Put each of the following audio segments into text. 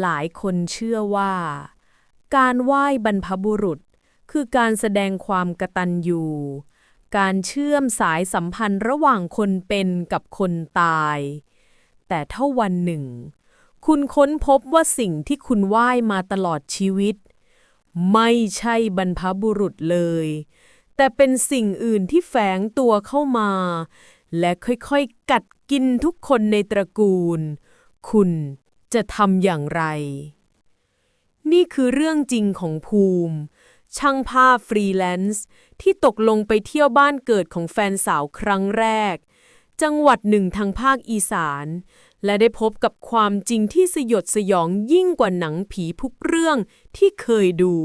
หลายคนเชื่อว่า การไหว้บรรพบุรุษ คือการแสดงความกตัญญูการเชื่อมสายสัมพันธ์ระหว่างคนเป็นกับคนตาย แต่ถ้าวันหนึ่ง คุณค้นพบว่าสิ่งที่คุณไหว้มาตลอดชีวิต ไม่ใช่บรรพบุรุษเลย แต่เป็นสิ่งอื่นที่แฝงตัวเข้ามา และค่อยๆ กัดกินทุกคนในตระกูล คุณ จะทำอย่างไร นี่คือเรื่องจริงของภูมิ ช่างภาพฟรีแลนซ์ที่ตกลงไปเที่ยวบ้านเกิดของแฟนสาวครั้งแรก จังหวัดหนึ่งทางภาคอีสาน และได้พบกับความจริงที่สยดสยองยิ่งกว่าหนังผีทุกเรื่องที่เคยดู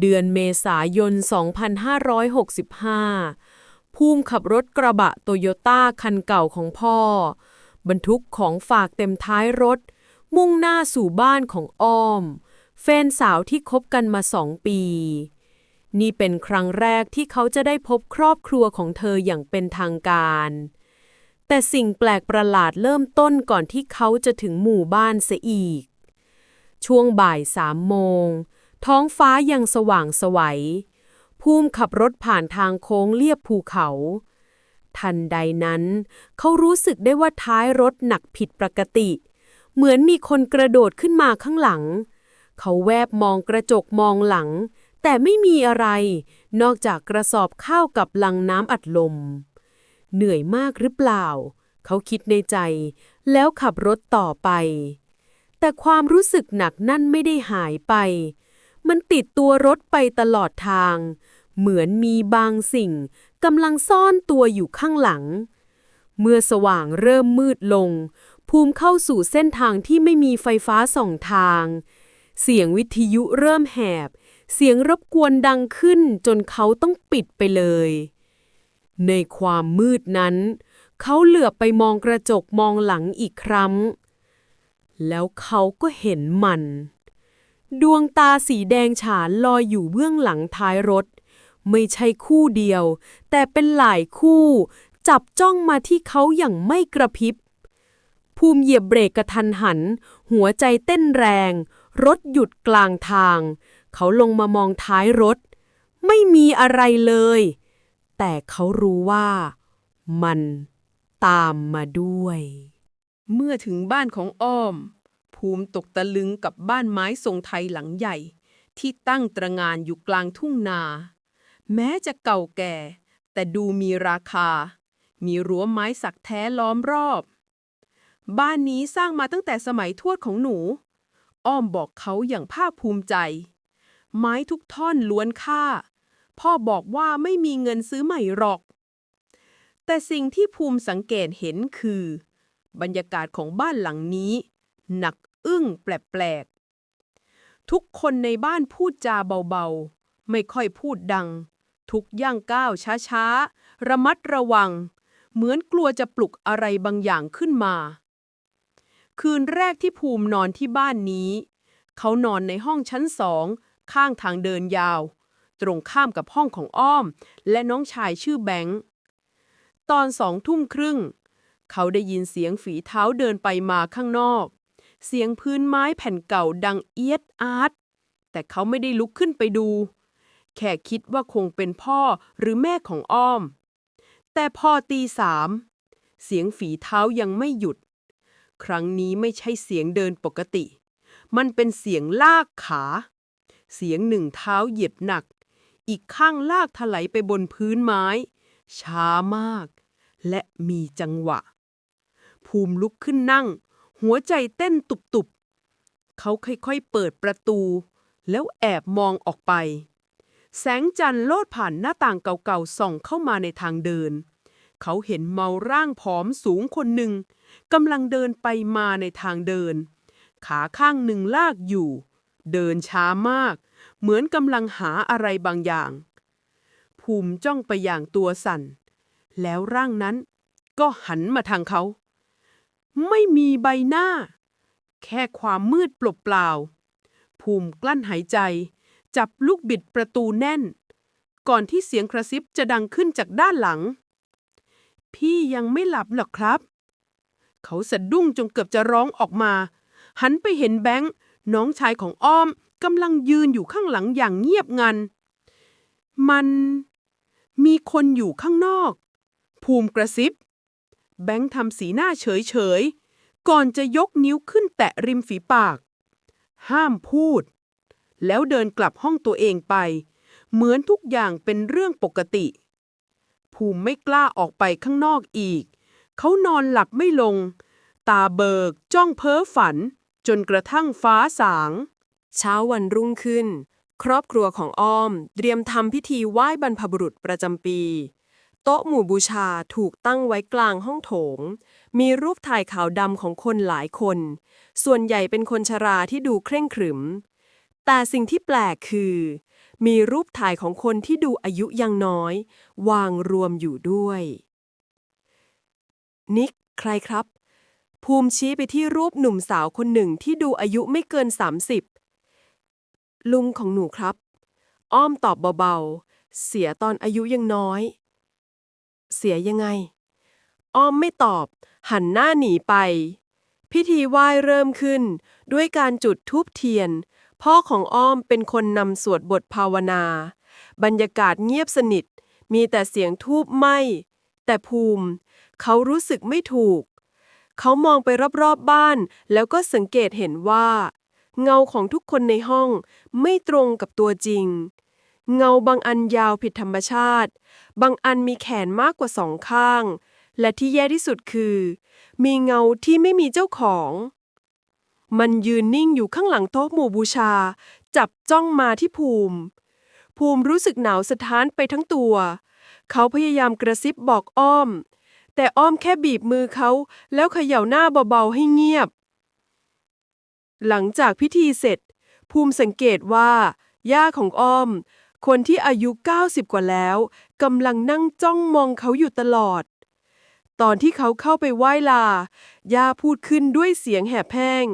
เดือนเมษายน 2565 ภูมิขับรถกระบะโตโยต้าคันเก่าของพ่อ บรรทุกของฝากเต็มท้ายรถ มุ่งหน้าสู่บ้านของอ้อม แฟนสาวที่คบกันมาสองปี นี่เป็นครั้งแรกที่เขาจะได้พบครอบครัวของเธออย่างเป็นทางการ แต่สิ่งแปลกประหลาดเริ่มต้นก่อนที่เขาจะถึงหมู่บ้านเสียอีก ช่วงบ่ายสามโมง ท้องฟ้ายังสว่างสวัยภูมิขับรถผ่านทางโค้งเลียบภูเขา ทันใดนั้น เขารู้สึกได้ว่าท้ายรถหนักผิดปกติ เหมือนมีคนกระโดดขึ้นมาข้างหลัง เขาแวบมองกระจกมองหลัง แต่ไม่มีอะไร นอกจากกระสอบข้าวกับลังน้ำอัดลม เหนื่อยมากหรือเปล่า เขาคิดในใจ แล้วขับรถต่อไป แต่ความรู้สึกหนักนั่นไม่ได้หายไป มันติดตัวรถไปตลอดทาง เหมือนมีบางสิ่งกำลังซ่อนตัวอยู่ข้างหลัง เมื่อสว่างเริ่มมืดลง ภูมิเข้าสู่เส้นทางที่ไม่มีไฟฟ้าส่องทาง เสียงวิทยุเริ่มแหบ เสียงรบกวนดังขึ้นจนเขาต้องปิดไปเลย ในความมืดนั้น เขาเหลือบไปมองกระจกมองหลังอีกครั้ง แล้วเขาก็เห็นมันดวงตาสีแดงฉานลอยอยู่เบื้องหลังท้ายรถ ไม่ใช่คู่เดียว แต่เป็นหลายคู่ จับจ้องมาที่เขาอย่างไม่กระพริบ ภูมิเหยียบเบรกกระทันหัน หัวใจเต้นแรง รถหยุดกลางทาง เขาลงมามองท้ายรถ ไม่มีอะไรเลย แต่เขารู้ว่า มันตามมาด้วย เมื่อถึงบ้านของอ้อม ภูมิตกตะลึงกับบ้านไม้ทรงไทยหลังใหญ่ ที่ตั้งตระงานอยู่กลางทุ่งนา แม้จะเก่าแก่ แต่ดูมีราคา มีรั้วไม้สักแท้ล้อมรอบ บ้านนี้สร้างมาตั้งแต่สมัยทวดของหนู อ้อมบอกเขาอย่างภาคภูมิใจ ไม้ทุกท่อนล้วนค่า พ่อบอกว่าไม่มีเงินซื้อใหม่หรอก แต่สิ่งที่ภูมิสังเกตเห็นคือ บรรยากาศของบ้านหลังนี้ หนักอึ้งแปลกๆทุกคนในบ้านพูดจาเบาๆ ไม่ค่อยพูดดัง ทุกย่างก้าวช้าๆ ระมัดระวัง เหมือนกลัวจะปลุกอะไรบางอย่างขึ้นมา คืนแรกที่ภูมินอนที่บ้านนี้ เขานอนในห้องชั้นสอง ข้างทางเดินยาว ตรงข้ามกับห้องของอ้อม และน้องชายชื่อแบงค์ตอนสองทุ่มครึ่ง เขาได้ยินเสียงฝีเท้าเดินไปมาข้างนอก เสียงพื้นไม้แผ่นเก่าดังเอียดอาร์ตแต่เขาไม่ได้ลุกขึ้นไปดู แค่คิดว่าคงเป็นพ่อหรือแม่ของอ้อม แต่พอตีสามเสียงฝีเท้ายังไม่หยุด ครั้งนี้ไม่ใช่เสียงเดินปกติ มันเป็นเสียงลากขา เสียงหนึ่งเท้าเหยียบหนัก อีกข้างลากถลายไปบนพื้นไม้ ช้ามาก และมีจังหวะ ภูมิลุกขึ้นนั่ง หัวใจเต้นตุบๆ เขาค่อยๆเปิดประตู แล้วแอบมองออกไป แสงจันทร์โลดผ่านหน้าต่างเก่าๆส่องเข้ามาในทางเดิน เขาเห็นเมาร่างผอมสูงคนหนึ่งกำลังเดินไปมาในทางเดิน ขาข้างหนึ่งลากอยู่ เดินช้ามาก เหมือนกำลังหาอะไรบางอย่าง ภูมิจ้องไปอย่างตัวสั่น แล้วร่างนั้นก็หันมาทางเขา ไม่มีใบหน้า แค่ความมืดเปล่าๆภูมิกลั้นหายใจ จับลูกบิดประตูแน่น ก่อนที่เสียงกระซิบจะดังขึ้นจากด้านหลัง พี่ยังไม่หลับหรอกครับ เขาสะดุ้งจนเกือบจะร้องออกมา หันไปเห็นแบงค์น้องชายของอ้อมกำลังยืนอยู่ข้างหลังอย่างเงียบงัน มันมีคนอยู่ข้างนอก ภูมิกระซิบ แบงค์ทำสีหน้าเฉยเฉยก่อนจะยกนิ้วขึ้นแตะริมฝีปาก ห้ามพูด แล้วเดินกลับห้องตัวเองไป เหมือนทุกอย่างเป็นเรื่องปกติ ภูมิไม่กล้าออกไปข้างนอกอีก เขานอนหลับไม่ลง ตาเบิกจ้องเพ้อฝัน จนกระทั่งฟ้าสาง เช้าวันรุ่งขึ้น ครอบครัวของอ้อมเตรียมทำพิธีไหว้บรรพบุรุษประจำปี โต๊ะหมู่บูชาถูกตั้งไว้กลางห้องโถง มีรูปถ่ายขาวดำของคนหลายคน ส่วนใหญ่เป็นคนชราที่ดูเคร่งขรึม แต่สิ่งที่แปลกคือ มีรูปถ่ายของคนที่ดูอายุยังน้อย วางรวมอยู่ด้วย นิก ใครครับ ภูมิชี้ไปที่รูปหนุ่มสาวคนหนึ่งที่ดูอายุไม่เกิน 30 ลุงของหนูครับ อ้อมตอบเบาๆ เสียตอนอายุยังน้อย เสียยังไง อ้อมไม่ตอบ หันหน้าหนีไป พิธีไหว้เริ่มขึ้น ด้วยการจุดธูปเทียน พ่อของอ้อมเป็นคนนำสวดบทภาวนา บรรยากาศเงียบสนิท มีแต่เสียงทูบไหมแต่ภูมิ เขารู้สึกไม่ถูก เขามองไปรอบๆบบ้าน แล้วก็สังเกตเห็นว่า เงาของทุกคนในห้องไม่ตรงกับตัวจริง เงาบางอันยาวผิดธรรมชาติ บางอันมีแขนมากกว่าสองข้าง และที่แย่ที่สุดคือ มีเงาที่ไม่มีเจ้าของ มันยืนนิ่งอยู่ข้างหลังโต๊ะหมู่บูชา จับจ้องมาที่ภูมิ ภูมิรู้สึกหนาวสะท้านไปทั้งตัว เขาพยายามกระซิบบอกอ้อม แต่อ้อมแค่บีบมือเขาแล้วเขย่าหน้าเบาๆให้เงียบ หลังจากพิธีเสร็จ ภูมิสังเกตว่า ย่าของอ้อม คนที่อายุ 90 กว่าแล้วกำลังนั่งจ้องมองเขาอยู่ตลอดตอนที่เขาเข้าไปไหว้ลา ย่าพูดขึ้นด้วยเสียงแหบแห้ง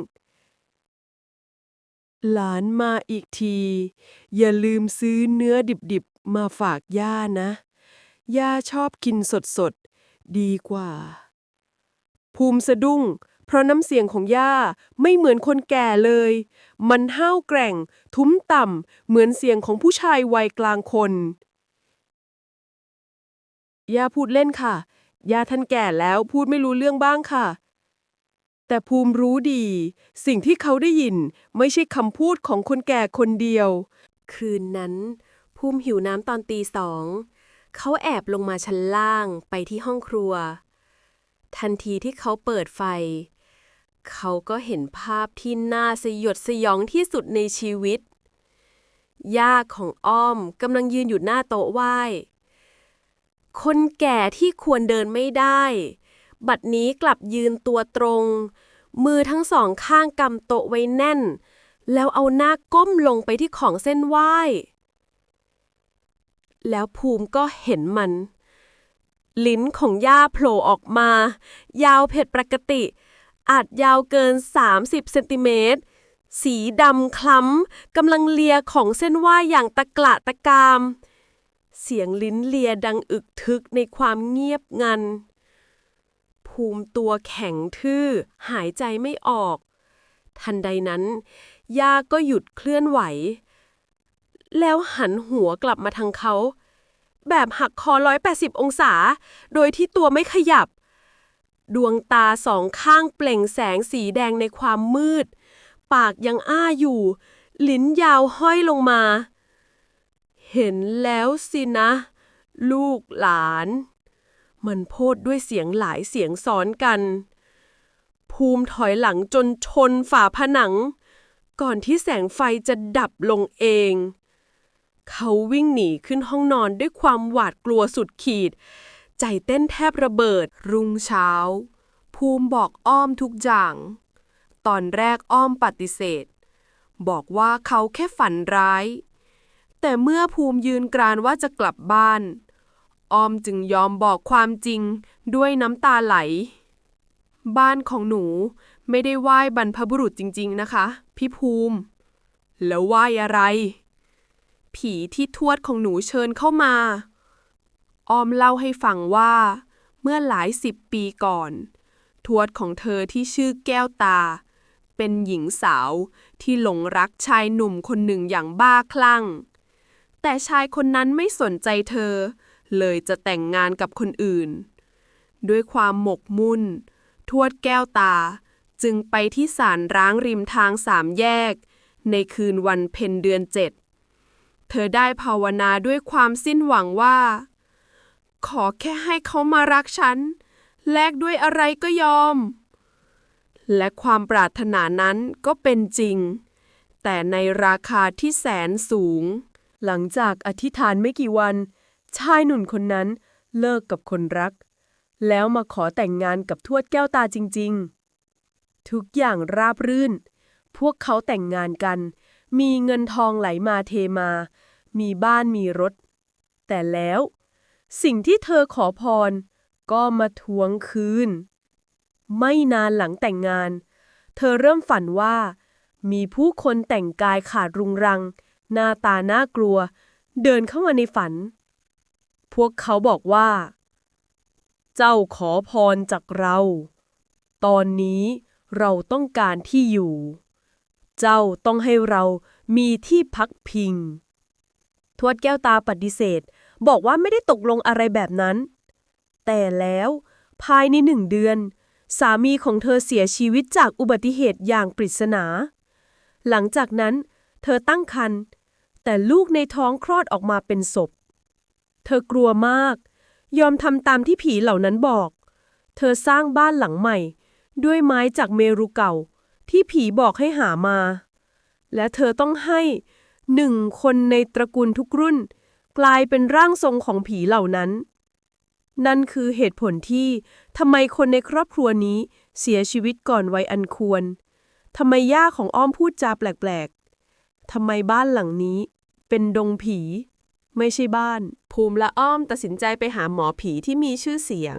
หลานมาอีกที อย่าลืมซื้อเนื้อดิบๆ มาฝากย่านะ ย่าชอบกินสดๆ ดีกว่า ภูมิสะดุ้ง เพราะน้ำเสียงของย่าไม่เหมือนคนแก่เลย มันห้าวแกร่ง ทุ้มต่ำ เหมือนเสียงของผู้ชายวัยกลางคน ย่าพูดเล่นค่ะ ย่าท่านแก่แล้วพูดไม่รู้เรื่องบ้างค่ะ แต่ภูมิรู้ดี สิ่งที่เขาได้ยินไม่ใช่คำพูดของคนแก่คนเดียว คืนนั้น ภูมิหิวน้ำตอนตีสอง เขาแอบลงมาชั้นล่างไปที่ห้องครัว ทันทีที่เขาเปิดไฟ เขาก็เห็นภาพที่น่าสยดสยองที่สุดในชีวิต ย่าของอ้อมกำลังยืนอยู่หน้าโต๊ะไหว้ คนแก่ที่ควรเดินไม่ได้ บัดนี้กลับยืนตัวตรง มือทั้งสองข้างกำโตะไว้แน่น แล้วเอาหน้าก้มลงไปที่ของเส้นไหว้ แล้วภูมิก็เห็นมัน ลิ้นของย่าโผล่ออกมา ยาวผิดปกติ อาจยาวเกิน 30 เซนติเมตรสีดำคล้ำกำลังเลียของเส้นไหว้อย่างตะกละตะกาม เสียงลิ้นเลียดังอึกทึกในความเงียบงัน ภูมิตัวแข็งทื่อ หายใจไม่ออก ทันใดนั้นย่าก็หยุดเคลื่อนไหว แล้วหันหัวกลับมาทางเขา แบบหักคอ 180 องศา โดยที่ตัวไม่ขยับ ดวงตาสองข้างเปล่งแสงสีแดงในความมืด ปากยังอ้าอยู่ ลิ้นยาวห้อยลงมา เห็นแล้วสินะ ลูกหลาน มันโพดด้วยเสียงหลายเสียงซ้อนกัน ภูมิถอยหลังจนชนฝาผนัง ก่อนที่แสงไฟจะดับลงเอง เขาวิ่งหนีขึ้นห้องนอนด้วยความหวาดกลัวสุดขีด ใจเต้นแทบระเบิด รุ่งเช้า ภูมิบอกอ้อมทุกอย่าง ตอนแรกอ้อมปฏิเสธ บอกว่าเขาแค่ฝันร้าย แต่เมื่อภูมิยืนกรานว่าจะกลับบ้าน ออมจึงยอมบอกความจริงด้วยน้ำตาไหล บ้านของหนูไม่ได้ไหว้บรรพบุรุษจริง ๆ นะคะ พี่ภูมิ แล้วไหว้อะไร ผีที่ทวดของหนูเชิญเข้ามา ออมเล่าให้ฟังว่า เมื่อหลายสิบปีก่อน ทวดของเธอที่ชื่อแก้วตา เป็นหญิงสาวที่หลงรักชายหนุ่มคนหนึ่งอย่างบ้าคลั่ง แต่ชายคนนั้นไม่สนใจเธอเเลยจะแต่งงานกับคนอื่น ด้วยความหมกมุ่น ทวดแก้วตา จึงไปที่ศาลร้างริมทางสามแยก ในคืนวันเพ็ญเดือนเจ็ด เธอได้ภาวนาด้วยความสิ้นหวังว่า ขอแค่ให้เขามารักฉัน แลกด้วยอะไรก็ยอม และความปรารถนานั้นก็เป็นจริง แต่ในราคาที่แสนสูงหลังจากอธิษฐานไม่กี่วัน ชายหนุ่มคนนั้นเลิกกับคนรัก แล้วมาขอแต่งงานกับทวดแก้วตาจริง ๆ ทุกอย่างราบรื่น พวกเขาแต่งงานกัน มีเงินทองไหลมาเทมา มีบ้านมีรถ แต่แล้ว สิ่งที่เธอขอพร ก็มาทวงคืน ไม่นานหลังแต่งงาน เธอเริ่มฝันว่า มีผู้คนแต่งกายขาดรุงรัง หน้าตาน่ากลัว เดินเข้ามาในฝัน พวกเขาบอกว่า เจ้าขอพรจากเรา ตอนนี้เราต้องการที่อยู่ เจ้าต้องให้เรามีที่พักพิง ทวดแก้วตาปฏิเสธ บอกว่าไม่ได้ตกลงอะไรแบบนั้น แต่แล้วภายในหนึ่งเดือน สามีของเธอเสียชีวิตจากอุบัติเหตุอย่างปริศนา หลังจากนั้น เธอตั้งครรภ์แต่ลูกในท้องคลอดออกมาเป็นศพ เธอกลัวมาก ยอมทำตามที่ผีเหล่านั้นบอก เธอสร้างบ้านหลังใหม่ ด้วยไม้จากเมรุเก่า ที่ผีบอกให้หามา และเธอต้องให้หนึ่งคนในตระกูลทุกรุ่น กลายเป็นร่างทรงของผีเหล่านั้น นั่นคือเหตุผลที่ทำไมคนในครอบครัวนี้เสียชีวิตก่อนวัยอันควรทำไมย่าของอ้อมพูดจาแปลกๆทำไมบ้านหลังนี้เป็นดงผี ไม่ใช่บ้าน ภูมิและอ้อมตัดสินใจไปหาหมอผีที่มีชื่อเสียง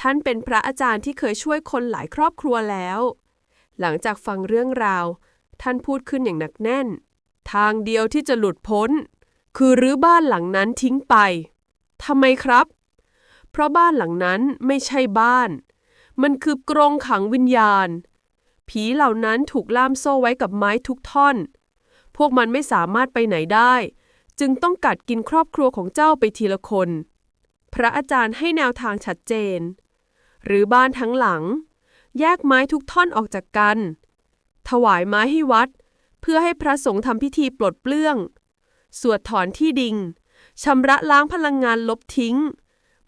ท่านเป็นพระอาจารย์ที่เคยช่วยคนหลายครอบครัวแล้ว หลังจากฟังเรื่องราว ท่านพูดขึ้นอย่างหนักแน่น ทางเดียวที่จะหลุดพ้น คือรื้อบ้านหลังนั้นทิ้งไปทำไมครับ เพราะบ้านหลังนั้นไม่ใช่บ้าน มันคือกรงขังวิญญาณ ผีเหล่านั้นถูกล่ามโซ่ไว้กับไม้ทุกท่อน พวกมันไม่สามารถไปไหนได้ จึงต้องกัดกินครอบครัวของเจ้าไปทีละคน พระอาจารย์ให้แนวทางชัดเจน หรือบ้านทั้งหลัง แยกไม้ทุกท่อนออกจากกัน ถวายไม้ให้วัด เพื่อให้พระสงฆ์ทำพิธีปลดเปลื้อง สวดถอนที่ดิงชำระล้างพลังงานลบทิ้ง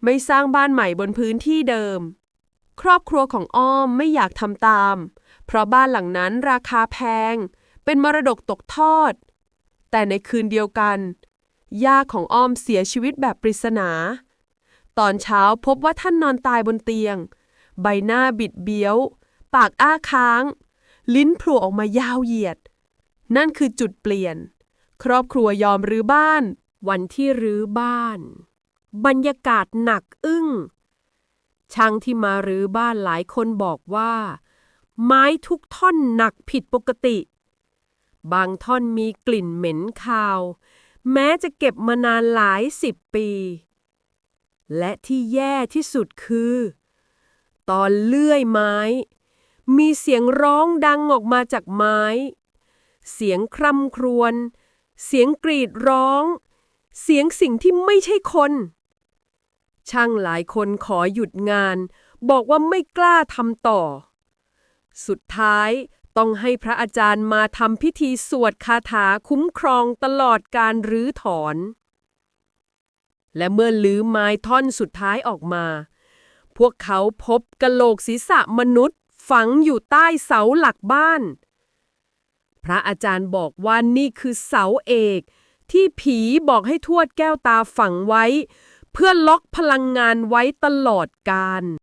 ไม่สร้างบ้านใหม่บนพื้นที่เดิม ครอบครัวของอ้อมไม่อยากทำตาม เพราะบ้านหลังนั้นราคาแพง เป็นมรดกตกทอด แต่ในคืนเดียวกัน ย่าของอ้อมเสียชีวิตแบบปริศนา ตอนเช้าพบว่าท่านนอนตายบนเตียง ใบหน้าบิดเบี้ยว ปากอ้าค้าง ลิ้นโผล่ออกมายาวเหยียด นั่นคือจุดเปลี่ยน ครอบครัวยอมรื้อบ้าน วันที่รื้อบ้าน บรรยากาศหนักอึ้ง ช่างที่มารื้อบ้านหลายคนบอกว่า ไม้ทุกท่อนหนักผิดปกติ บางท่อนมีกลิ่นเหม็นคาว แม้จะเก็บมานานหลายสิบปี และที่แย่ที่สุดคือ ตอนเลื่อยไม้ มีเสียงร้องดังออกมาจากไม้ เสียงคร่ำครวญ เสียงกรีดร้อง เสียงสิ่งที่ไม่ใช่คน ช่างหลายคนขอหยุดงาน บอกว่าไม่กล้าทำต่อ สุดท้าย ต้องให้พระอาจารย์มาทำพิธีสวดคาถาคุ้มครองตลอดการรื้อถอน และเมื่อลื้อไม้ท่อนสุดท้ายออกมา พวกเขาพบกะโหลกศีรษะมนุษย์ ฝังอยู่ใต้เสาหลักบ้าน พระอาจารย์บอกว่านี่คือเสาเอก ที่ผีบอกให้ทวดแก้วตาฝังไว้ เพื่อล็อกพลังงานไว้ตลอดกาล